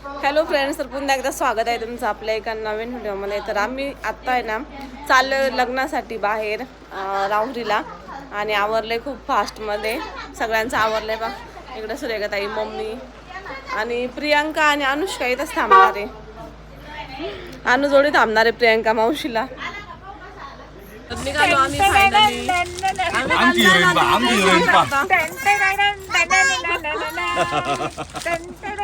Hello friends तर पुन्हा एकदा स्वागत आहे तुमचं आपल्या एका नवीन व्हिडिओमध्ये. तर आम्ही आत्ता आहे ना चाललो लग्नासाठी बाहेर राहुरीला. आणि आवरले खूप फास्टमध्ये. सगळ्यांचं आवरलंय बा इकडं सुरेखाताई मम्मी आणि प्रियांका आणि अनुष्का इथंच थांबणार आहे. अनु जोडी थांबणार आहे प्रियांका मावशीला. निघालो आम्ही फायनली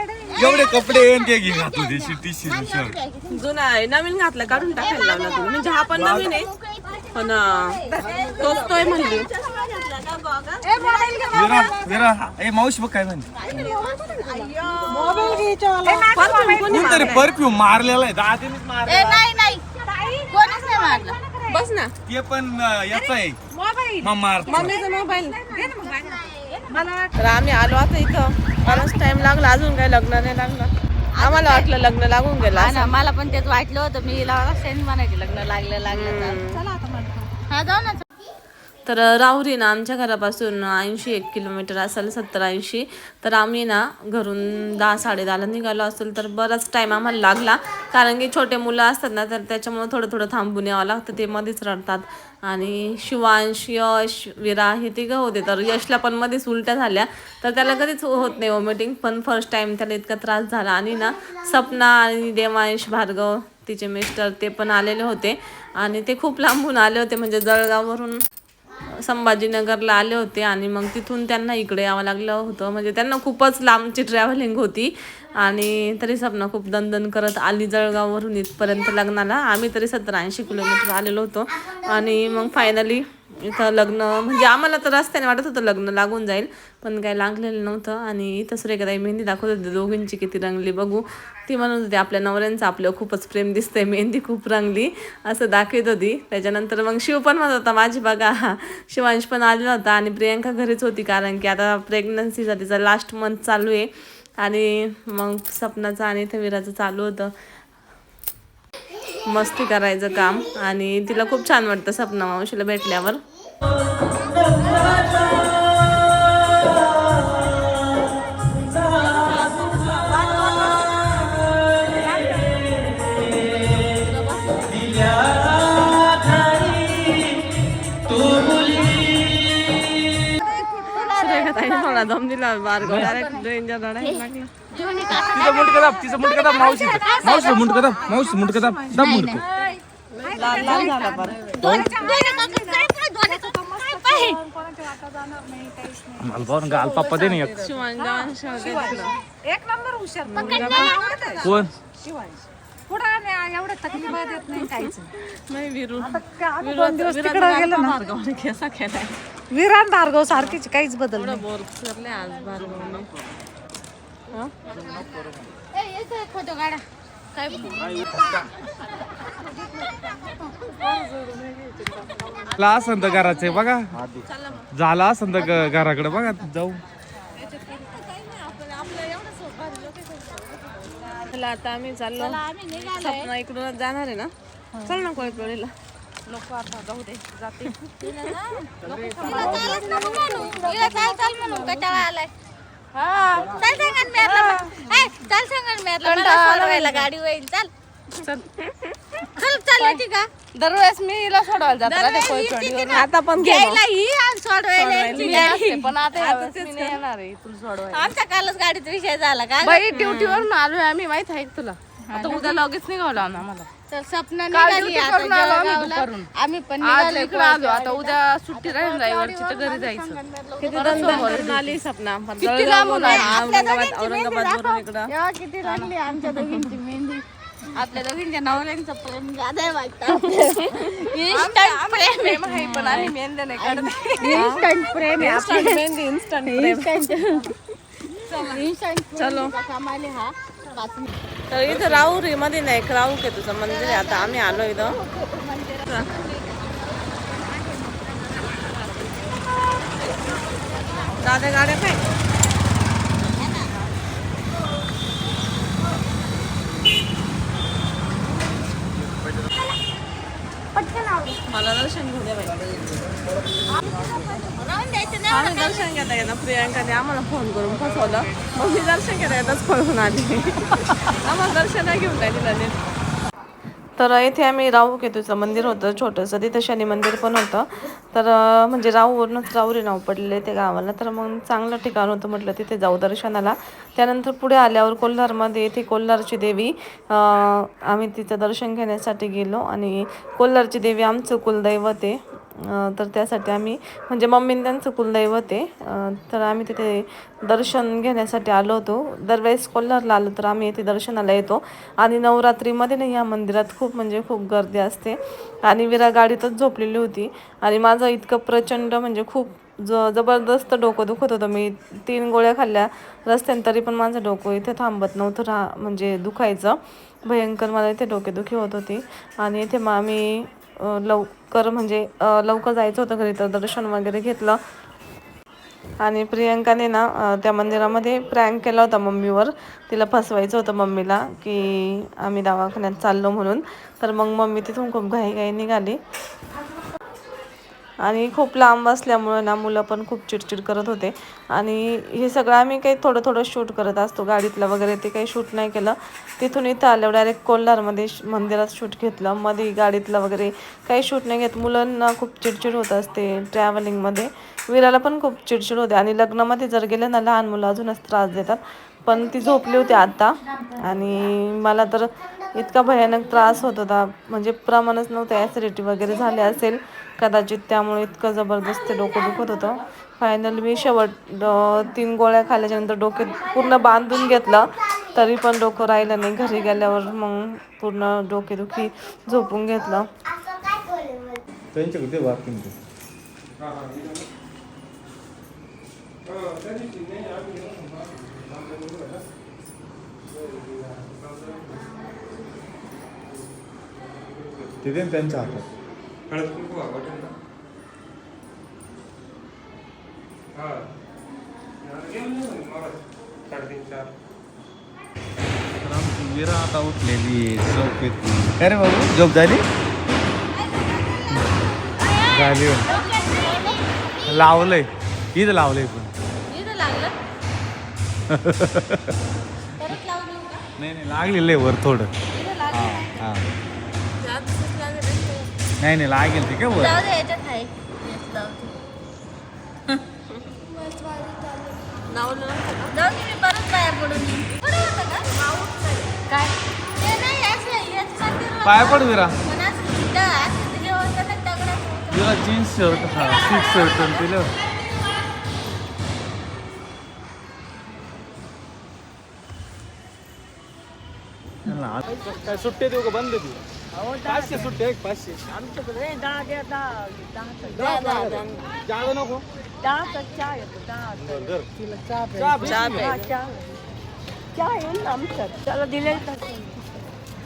एवढे कपडे येऊन ते घे घातले ते टी शर्ट जुना आहे नवीन घातला काढून टाकायला लावला तुम्ही म्हणजे हा पण नवीन आहे. पण विरा विरा. ए मावशी बघ काय म्हणते. परफ्यूम कोणी कोणतरी परफ्यूम मारलेला आहे दादीनेच मारलेला ए नाही नाही. कोणीच नाही मारलं. बस ना. ते पण याच आहे. मार मम्मीचा मोबाईल तर आम्ही आलो आता इथं. बराच टाइम लागला अजून काही लग्न नाही लागलं आम्हाला वाटलं लग्न लागून गेलं असं. ना मला पण तेच वाटलं होतं. मी लावला सेंट म्हणायचे लग्न लागलं लागलं तर. चला. आता हा जाऊ ना तर राहुरी ना. आमच्या घरापासून ऐंशी एक किलोमीटर असेल सत्तर ऐंशी. तर आम्ही ना घरून दहा साडे दहाला निघालो असेल तर बराच टाईम आम्हाला लागला. कारण की छोटे मुलं असतात ना तर त्याच्यामुळे थोडं थोडं थांबून यावं लागतं. ते मध्येच रडतात. आणि शिवांश यश विरा हे तिघं होते. तर यशला पण मध्येच उलट्या झाल्या. तर त्याला कधीच होत नाही वॉमिटिंग पण फर्स्ट टाईम त्याला इतका त्रास झाला. आणि ना सपना आणि देवांश भार्गव तिचे मिस्टर ते पण आलेले होते. आणि ते खूप लांबून आले होते. म्हणजे जळगाववरून संभाजीनगरला आले होते आणि मग तिथून त्यांना इकडे यावं लागलं होतं. म्हणजे त्यांना खूपच लांबची ट्रॅव्हलिंग होती. आणि तरी सपना खूप दणदण करत आली जळगाववरून इथपर्यंत लग्नाला. आम्ही तरी सत्तर ऐंशी किलोमीटर आलेलो होतो. आणि मग फायनली इथं लग्न म्हणजे आम्हाला तर रस्त्याने वाटत होतं लग्न लागून जाईल पण काही लागलेलं नव्हतं. आणि इथं सुरेखाताई मेहंदी दाखवत होते दोघींची किती रंगली बघू. ती म्हणत होती आपल्या नवऱ्यांचं आपलं खूपच प्रेम दिसतंय मेहंदी खूप रंगली. असं दाखवत होती. त्याच्यानंतर मग शिव पण म्हणत होता माझी बघा. शिवांश पण आलेला होता आणि प्रियंका घरीच होती कारण की आता प्रेग्नन्सीचा तिचा लास्ट मंथ चालू आहे. आणि मग सपनाचं आणि थवीराचं चालू होतं. मस्ती करायचं काम आणि तिला खूप छान वाटतं सपना मावशीला भेटल्यावर. दम दिला. भार्गव डायरेक्ट डेंजर रडायला लागला. तिचं मुंड कदा तिचं मुंड कदा मावशी. मावशी मावशी दाब मला गाल पप्पा दे एक. एक नंबर हुशार कोण? नाही, एवढं तकलीफ देत नाही काहीच नाही. विरू. आम्ही दोन दिवस तिकडं गेलो ना. भार्गवने केसा केलाय विरान भार्गव सारखीच काहीच बदल थोडं बोर करले आज भार्गवने. फोटो काढा काय झाला असं तर घराचे बघा. झाला असं तर घराकडे बघा जाऊ. आता आम्ही चाललो. सपना इकडूनच जाणार आहे ना? चल ना कोळीला लोक आता जाऊ दे जाते. चाल चाल चल सांगन मेरला मग. ए, चल सांगन मेरला मला सोडवायला गाडी होईल. चल. चल. चल येते का दरवेळेस मी हिला सोडवायला जाते आता पण घे मग. ही आणि सोडवायला गाडी. पण आता येणार आहे तुला सोडवायला. आमच्या कालच गाडीचा विषय झाला का? बाई ड्युटीवरून आलोय आम्ही माहीत आहे का तुला? आता उद्या लगेच निघालो ना आम्हाला तर सपना निघाली आता जळगावला. आम्ही पण निघालो इकडे आलो. आता उद्या सुट्टी राहील रविवारची तर घरी जायचं. किती दंदन आली सपना. किती लांबून औरंगाबाद औरंगाबाद वरून इकडं तेव्हा किती रंगली आमच्या दोघींची मेहंदी? आपल्या दोघींच्या नवऱ्यांचं प्रेम जादा आहे वाटतं इन्स्टंट प्रेम आहे पण आम्ही मेहंदी नाही काढत इन्स्टंट प्रेम आहे इन्स्टंट मेहंदी इन्स्टंट प्रेम. इन्स्टंट चलो. कमाले हा. तर इथं राहुरी मध्ये नाही एक राहू के तुझं मंदिर आहे आता आम्ही आलो इथं. दादा गाड्या काय मला दर्शन घेऊ द्या बाई राहून द्यायचं नाही आम्ही दर्शन घेता येणार प्रियांकाने आम्हाला फोन करून फसवलं. मग मी दर्शन घेता येतच पळून आली. आम्हाला दर्शन घेऊन काय दिलं नाही तर इथे आम्ही राहू केतूचं मंदिर होतं छोटंसं. तिथं शनी मंदिर पण होतं. तर म्हणजे राहूवरूनच राहुरी नाव पडले ते गावाला. तर मग चांगलं ठिकाण होतं म्हटलं तिथे जाऊ दर्शनाला. त्यानंतर पुढे आल्यावर कोल्हारमध्ये येथे कोल्हारची देवी आम्ही तिचं दर्शन घेण्यासाठी गेलो. आणि कोल्हारची देवी आमचं कुलदैवत आहे. तर त्यासाठी आम्ही म्हणजे मम्मीने त्यांचं कुलदैवत आहे तर आम्ही तिथे दर्शन घेण्यासाठी आलो होतो. दरवेळेस कोल्हारला आलो तर आम्ही इथे दर्शनाला येतो. आणि नवरात्रीमध्ये ना या मंदिरात खूप म्हणजे खूप गर्दी असते. आणि विरा गाडीतच झोपलेली होती. आणि माझं इतकं प्रचंड म्हणजे खूप ज जबरदस्त डोकं दुखत होतं. मी तीन गोळ्या खाल्ल्या रस्त्याने तरी पण माझं डोकं इथे थांबत नव्हतं राहा म्हणजे दुखायचं. भयंकर मला इथे डोकेदुखी होत होती. आणि इथे मग आम्ही लवकर म्हणजे लवकर जायचं होतं घरी तर दर्शन वगैरे घेतलं. आणि प्रियंकाने ना त्या मंदिरामध्ये प्रँक केला होता मम्मीवर. तिला फसवायचं होतं मम्मीला की आम्ही दवाखान्यात चाललो म्हणून. तर मग मम्मी तिथून खूप घाई घाई निघाली. आणि खूप लांब असल्यामुळं ना मुलं पण खूप चिडचिड करत होते. आणि हे सगळं आम्ही काही थोडं थोडं शूट करत असतो. गाडीतलं वगैरे ते काही शूट नाही केलं. तिथून इथं आल्यावर डायरेक्ट कोल्हारमध्ये श- मंदिरात शूट घेतलं. मध्ये गाडीतलं वगैरे काही शूट नाही घेत. मुलांना खूप चिडचिड होत असते ट्रॅव्हलिंगमध्ये विराला पण खूप चिडचिड होते. आणि लग्नामध्ये जर गेलं ना लहान मुलं अजूनच त्रास देतात. पण ती झोपली होती आत्ता. आणि मला तर इतका भयानक त्रास होत होता. म्हणजे प्रमाणच नव्हतं ॲसिडिटी वगैरे झाले असेल. कदाचित त्यामुळे इतकं जबरदस्त डोकं दुखत होतं. फायनल मी शेवट तीन गोळ्या खाल्ल्याच्यानंतर डोके पूर्ण बांधून घेतलं. तरी पण डोकं राहिलं नाही. घरी गेल्यावर मग पूर्ण डोकेदुखी झोपून घेतलं. तिथे त्यांच्या हातात. तर आमची विरा आता उठलेली झोपेत. काय रे बाबू झोप झाली? झाली. लावलंय. इथं लावलंय पण. का? नाही नाही लागलेलं आहे वर थोडं. हा लागलं हा. नाही नाही लागेल ते काय वर जाऊ दे याच्यात आहे जाऊ दे. मी परत बाहेर पडून येईन. कुठे होतं का? काय ते नाही असं याच. पाय पड विरा पण असं तिथं होतं ना होतं. जीन्स शर्ट हा सिक्स शर्ट दिलं काय सुट्टे देऊ का? बंद देऊ. पाचशे सुट्टे एक पाचशे. दहा द्या दहा. दहा जागा नको. दहा चहा येतो दहा धर, धर. चहा चहा चहा. येईल आमच्यात. त्याला दिले